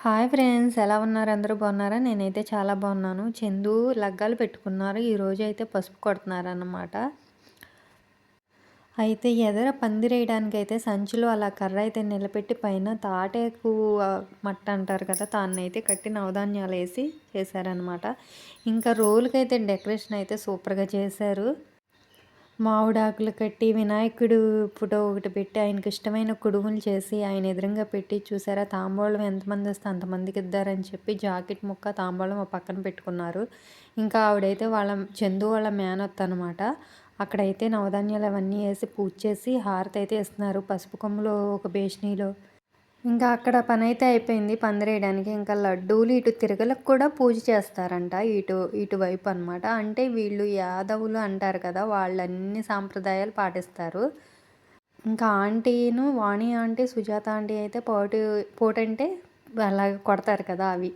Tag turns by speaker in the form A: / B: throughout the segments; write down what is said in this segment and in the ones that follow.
A: Hi friends ఎలా ఉన్నారు? అందరూ బాగున్నారా? నేనైతే చాలా బాగున్నాను. చందు లగ్గాలు పెట్టుకున్నారు. ఈరోజు అయితే పసుపు కొడుతున్నారన్నమాట. అయితే ఎదర పందిరేయడానికి అయితే సంచిలో అలా కర్ర అయితే నిలబెట్టి పైన తాటేకు మట్ట అంటారు కదా దాన్ని అయితే కట్టి నవధాన్యాలు వేసి చేశారనమాట ఇంకా రోలుకైతే డెకరేషన్ అయితే సూపర్గా చేశారు. మామిడాకులు కట్టి వినాయకుడు ఫోటో ఒకటి పెట్టి ఆయనకి ఇష్టమైన కుడుములు చేసి ఆయన ఎదురుగా పెట్టి చూసారా? తాంబూలం ఎంతమంది వస్తే అంతమందికి ఇద్దారని చెప్పి జాకెట్ ముక్క తాంబూలం పక్కన పెట్టుకున్నారు. ఇంకా ఆవిడైతే వాళ్ళ చందు వాళ్ళ మేనత్త అనమాట అక్కడైతే నవధాన్యాలు అవన్నీ వేసి పూజ చేసి హారతి అయితే ఇస్తున్నారు. పసుపు కొమ్ములో ఒక బేషనీలో ఇంకా అక్కడ పని అయితే అయిపోయింది పందిరేయడానికి. ఇంకా లడ్డూలు ఇటు తిరగలకు కూడా పూజ చేస్తారంట ఇటు ఇటువైపు అనమాట అంటే వీళ్ళు యాదవులు అంటారు కదా వాళ్ళు అన్ని సాంప్రదాయాలు పాటిస్తారు. ఇంకా ఆంటీను వాణి ఆంటీ సుజాత ఆంటీ అయితే పోటు పోటంటే అలా కొడతారు కదా అవి.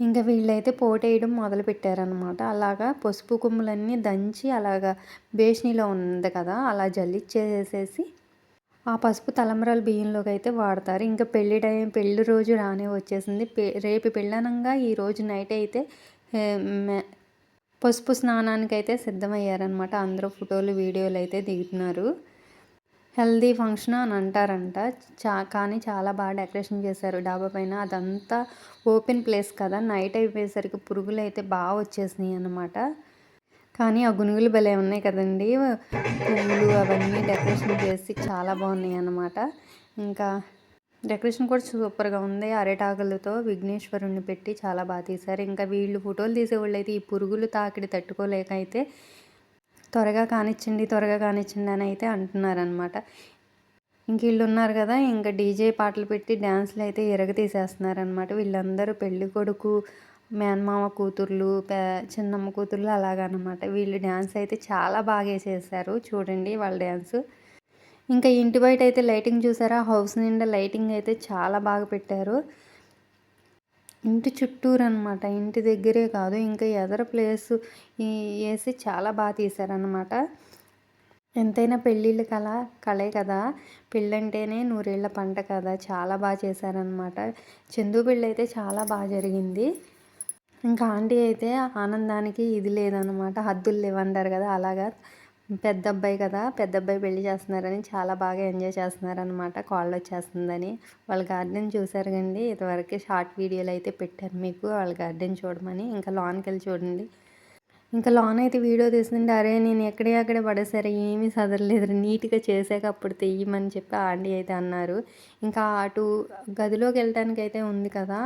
A: ఇంకా వీళ్ళైతే పోటేయడం మొదలు పెట్టారనమాట అలాగా పసుపు కొమ్ములన్నీ దంచి అలాగా బేషణిలో ఉంది కదా అలా జల్లిచ్చేసేసి ఆ పసుపు తలంబ్రాలు బియ్యంలోకి అయితే వాడతారు. ఇంకా పెళ్ళి టైం పెళ్ళి రోజు రానే వచ్చేసింది. రేపు పెళ్ళనంగా ఈ రోజు నైట్ అయితే పసుపు స్నానానికి అయితే సిద్ధమయ్యారనమాట అందరూ ఫోటోలు వీడియోలు అయితే దిగుతున్నారు. హెల్దీ ఫంక్షన్ అని అంటారంట. చా కానీ చాలా బాగా డెకరేషన్ చేశారు. డాబా పైన అదంతా ఓపెన్ ప్లేస్ కదా. నైట్ అయిపోయేసరికి పురుగులు అయితే బాగా వచ్చేసినాయి అనమాట కానీ ఆ గునుగులు భలే ఉన్నాయి కదండి. పువ్వులు అవన్నీ డెకరేషన్ చేసి చాలా బాగున్నాయి అన్నమాట. ఇంకా డెకరేషన్ కూడా సూపర్గా ఉంది. అరిటాకులతో విఘ్నేశ్వరుణ్ణి పెట్టి చాలా బాగా తీశారు. ఇంకా వీళ్ళు ఫోటోలు తీసేవాళ్ళు అయితే ఈ పురుగులు తాకిడి తట్టుకోలేక అయితే త్వరగా కానిచ్చండి త్వరగా కానిచ్చండి అని అయితే అంటున్నారనమాట ఇంక వీళ్ళు ఉన్నారు కదా ఇంకా డీజే పాటలు పెట్టి డ్యాన్స్లు అయితే ఎరగ తీసేస్తున్నారనమాట వీళ్ళందరూ పెళ్ళి కొడుకు మేనమామ కూతుర్లు పే చిన్నమ్మ కూతుర్లు అలాగనమాట. వీళ్ళు డ్యాన్స్ అయితే చాలా బాగా చేశారు చూడండి వాళ్ళ డ్యాన్స్. ఇంకా ఇంటి బయట అయితే లైటింగ్ చూసారా? హౌస్ నిండా లైటింగ్ అయితే చాలా బాగా పెట్టారు. ఇంటి చుట్టూరు అనమాట ఇంటి దగ్గరే కాదు ఇంకా ఎదర ప్లేస్ వేసి చాలా బాగా తీశారనమాట. ఎంతైనా పెళ్ళిళ్ళు కళ కళే కదా. పెళ్ళంటేనే నూరేళ్ళ పంట కదా. చాలా బాగా చేశారనమాట. చందు పెళ్ళి అయితే చాలా బాగా జరిగింది. ఇంకా ఆంటీ అయితే ఆనందానికి ఇది లేదనమాట హద్దులు లేవంటారు కదా అలాగా. పెద్ద అబ్బాయి కదా పెద్ద అబ్బాయి పెళ్ళి చేస్తున్నారని చాలా బాగా ఎంజాయ్ చేస్తున్నారనమాట కాళ్ళు వచ్చేస్తుందని. వాళ్ళ గార్డెన్ చూసారు కండి ఇదివరకు షార్ట్ వీడియోలు అయితే పెట్టారు మీకు వాళ్ళ గార్డెన్ చూడమని. ఇంకా లాన్కి వెళ్ళి చూడండి. ఇంకా లాన్ అయితే వీడియో తీస్తుంటే అరే నేను ఎక్కడే అక్కడే పడేసరి ఏమీ సదరలేదు నీట్గా చేసాక అప్పుడు తెయ్యమని చెప్పి ఆంటీ అయితే అన్నారు. ఇంకా అటు గదిలోకి వెళ్ళటానికి అయితే ఉంది కదా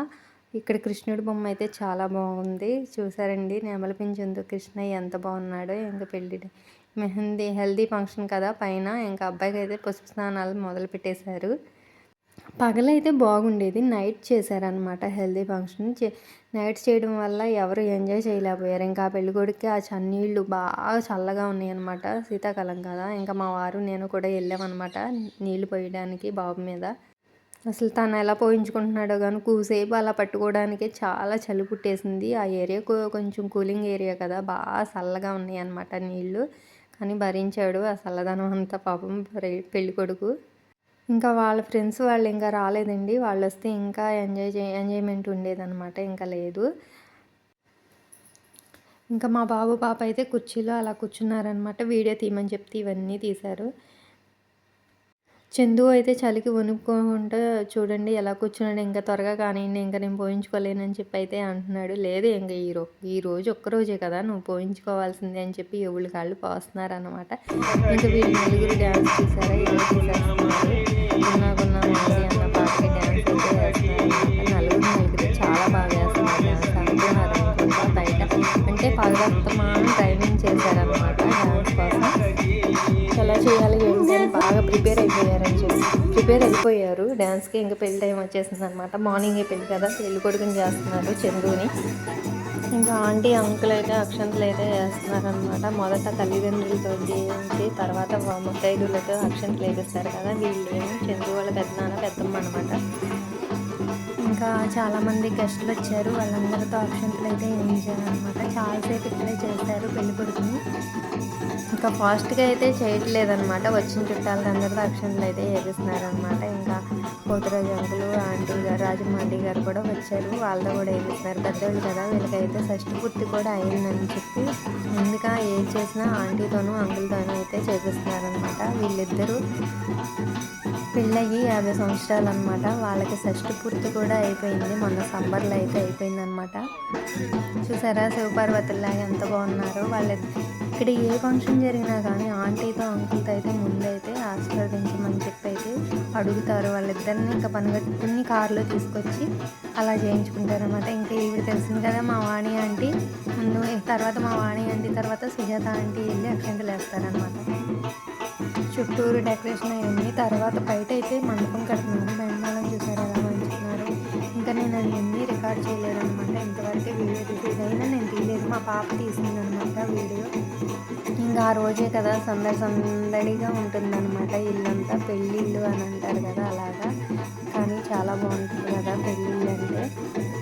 A: ఇక్కడ కృష్ణుడి బొమ్మ అయితే చాలా బాగుంది. చూసారండి? నెమలిపించేందు కృష్ణ ఎంత బాగున్నాడో. ఇంకా పెళ్ళి మెహందీ హెల్దీ ఫంక్షన్ కదా పైన. ఇంకా అబ్బాయికి అయితే పసుపు స్నానాలు మొదలు పెట్టేశారు. పగలైతే బాగుండేది. నైట్ చేశారనమాట హెల్దీ ఫంక్షన్. నైట్ చేయడం వల్ల ఎవరు ఎంజాయ్ చేయలేకపోయారు. ఇంకా పెళ్ళికొడుకి ఆ చన్నీళ్ళు బాగా చల్లగా ఉన్నాయన్నమాట. శీతాకాలం కదా. ఇంకా మా వారు నేను కూడా వెళ్ళామన్నమాట నీళ్ళు పోయడానికి బాబు మీద. అసలు తను ఎలా పోయించుకుంటున్నాడో కానీ కూసేపు అలా పట్టుకోవడానికి చాలా చలి పుట్టేసింది. ఆ ఏరియా కొంచెం కూలింగ్ ఏరియా కదా బాగా చల్లగా ఉన్నాయి అన్నమాట నీళ్ళు కానీ భరించాడు ఆ చల్లదనం అంతా పాపం పెళ్ళి కొడుకు. ఇంకా వాళ్ళ ఫ్రెండ్స్ వాళ్ళు ఇంకా రాలేదండి. వాళ్ళు వస్తే ఇంకా ఎంజాయ్ చే ఎంజాయ్మెంట్ ఉండేదన్నమాట ఇంకా లేదు. ఇంకా మా బాబు పాప అయితే కుర్చీలో అలా కూర్చున్నారనమాట వీడియో తీయమని చెప్తే ఇవన్నీ తీశారు. చందు అయితే చలికి వణుక్కుంటూ చూడండి ఎలా కూర్చున్నాడు. ఇంకా త్వరగా కానివ్వండి ఇంకా నేను పోయించుకోలేనని చెప్పి అయితే అంటున్నాడు. లేదు ఇంకా ఈ రో ఈ రోజు ఒక్కరోజే కదా నువ్వు పోయించుకోవాల్సిందే అని చెప్పి ఎవరి కాళ్ళు పోస్తున్నారు అనమాట ఇంకా వీళ్ళు నలుగురు డ్యాన్స్ చేశారా? ఇలా అన్న పాటకి డ్యాన్స్ అయితే వేస్తున్నారు నలుగురు నలుగురు చాలా బాగా వేస్తున్నారు డ్యాన్స్ అనుకున్నారు అనుకుంటా బయట? అంటే పగలత్తమానం ట్రైనింగ్ చేశారనమాట డ్యాన్స్ కోసం. ఎలా చేయాలి ప్రిపేర్ అయిపోయారు డ్యాన్స్కి ఇంకా పెళ్ళి టైం వచ్చేసింది అనమాట మార్నింగే పెళ్ళి కదా పెళ్ళి కొడుకుని చేస్తున్నారు చందుని. ఇంకా ఆంటీ అంకుల్ అయితే అక్షంతలు అయితే వేస్తున్నారనమాట మొదట తల్లిదండ్రులతో చేయించి తర్వాత ముత్తైదులతో అక్షంతలు వేపిస్తారు కదా వీళ్ళు చందు వాళ్ళ పెద్దనాన్న పెద్దమ్మ అనమాట ఇంకా చాలామంది గెస్టులు వచ్చారు. వాళ్ళందరితో అక్షంతలు అయితే వేయించారనమాట చాలాసేపు ఇక్కడే చేస్తారు పెళ్ళి కొడుకుని. ఇంకా ఫాస్ట్గా అయితే చేయట్లేదనమాట వచ్చిన చుట్టాలకి అందరితో అక్షంతలు అయితే వేపిస్తున్నారనమాట ఇంకా పోతురాజు అంకులు ఆంటీ గారు రాజమండ్రి గారు కూడా వచ్చారు. వాళ్ళతో కూడా వేపిస్తున్నారు పెద్దవాళ్ళు కదా వీళ్ళకైతే షష్టి పూర్తి కూడా అయిందని చెప్పి ముందుగా ఏం చేసినా ఆంటీతోనూ అంకుల్తోనూ అయితే చేపిస్తున్నారనమాట వీళ్ళిద్దరూ పెళ్ళయ్యి యాభై సంవత్సరాలు అనమాట వాళ్ళకి షష్టి పూర్తి కూడా అయిపోయింది. మొన్న సమ్మర్లో అయితే అయిపోయిందనమాట చూసారా? శివపార్వతుల్లాగా ఎంత బాగున్నారో. వాళ్ళ ఇక్కడ ఏ ఫంక్షన్ జరిగినా కానీ ఆంటీతో అంకుల్తో అయితే ముందైతే ఆశీర్వదించమని చెప్పి అయితే అడుగుతారు వాళ్ళిద్దరిని. ఇంకా పనిగట్టుకుని కారులో తీసుకొచ్చి అలా చేయించుకుంటారు అనమాట ఇంకా ఈవిడ తెలిసింది కదా మా వాణి ఆంటీ. ముందు తర్వాత మా వాణి ఆంటీ తర్వాత సుజాత ఆంటీ వెళ్ళి అక్షంతలు వేస్తారనమాట చుట్టూరు డెకరేషన్ అవన్నీ తర్వాత బయట అయితే మండపం కడుతున్నారు. రికార్డ్ చేయలేదు అనమాట ఇంతవరకు వీడియో తీసి అయినా నేను తీయలేదు. మా పాప తీసింది అనమాట వీడియో. ఇంకా ఆ రోజే కదా సందడి సందడిగా ఉంటుందన్నమాట ఇల్లంతా. పెళ్ళిళ్ళు అని అంటారు కదా అలాగా. కానీ చాలా బాగుంటుంది కదా పెళ్ళిళ్ళు అంటే.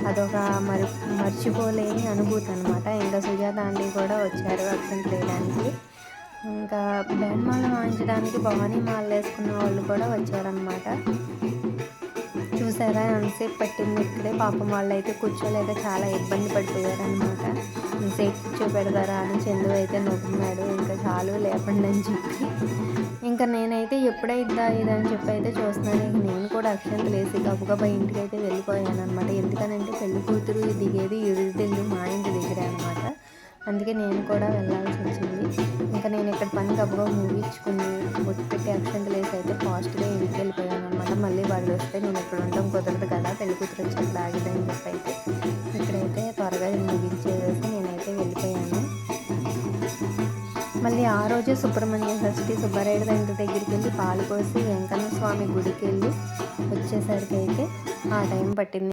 A: అదొక మరి మర్చిపోలేని అనుభూతి అనమాట ఇంకా సుజాత ఆంటీ కూడా వచ్చారు అక్షంత చేయడానికి ఇంకా బ్యాండ్ మాల వాయించడానికి భవానీ మాల వేసుకున్న వాళ్ళు కూడా వచ్చారనమాట చూసారా? ఎంతసేపు పట్టింది? ఇక్కడే పాపం వాళ్ళు అయితే కూర్చోలేక చాలా ఇబ్బంది పడిపోయారనమాట ఎంతసేపు కూర్చోబెడతారా అని చందు అయితే నవ్వుతున్నాడు. ఇంకా చాలు లేపండి అని చెప్పి. ఇంకా నేనైతే ఎప్పుడైద్దా ఇదని చెప్పి అయితే చూస్తున్నాను. ఇంక నేను కూడా అక్షంత లేసి గబగబా ఇంటికి అయితే వెళ్ళిపోయాను అనమాట ఎందుకనంటే పెళ్ళి కూతురు దిగేది ఇరుదిల్లు మా ఇంటి దగ్గరే అనమాట అందుకే నేను కూడా వెళ్ళాల్సి వచ్చింది. ఇంకా నేను ఇక్కడ పని గబగబా ముగించుకుని బొట్టు పెట్టి అక్షంత లేసి అయితే ఫాస్ట్గా ఇంటికి వెళ్ళిపోయాను అనమాట మళ్ళీ వాళ్ళు వస్తే నేను ఇక్కడ ఉండడం కుదరదు కదా పెళ్ళి కూతురు వచ్చినప్పుడు ఆగిదని చెప్పి అయితే ఇక్కడైతే త్వరగా ముగించేసి నేనైతే వెళ్ళిపోయాను. మళ్ళీ ఆ రోజే సుబ్రహ్మణ్య షష్ఠి సుబ్బారాయుడు ఇంటి దగ్గరికి వెళ్ళి పాలు పోసి వెంకన్న స్వామి గుడికి వెళ్ళి వచ్చేసరికి అయితే ఆ టైం పట్టింది.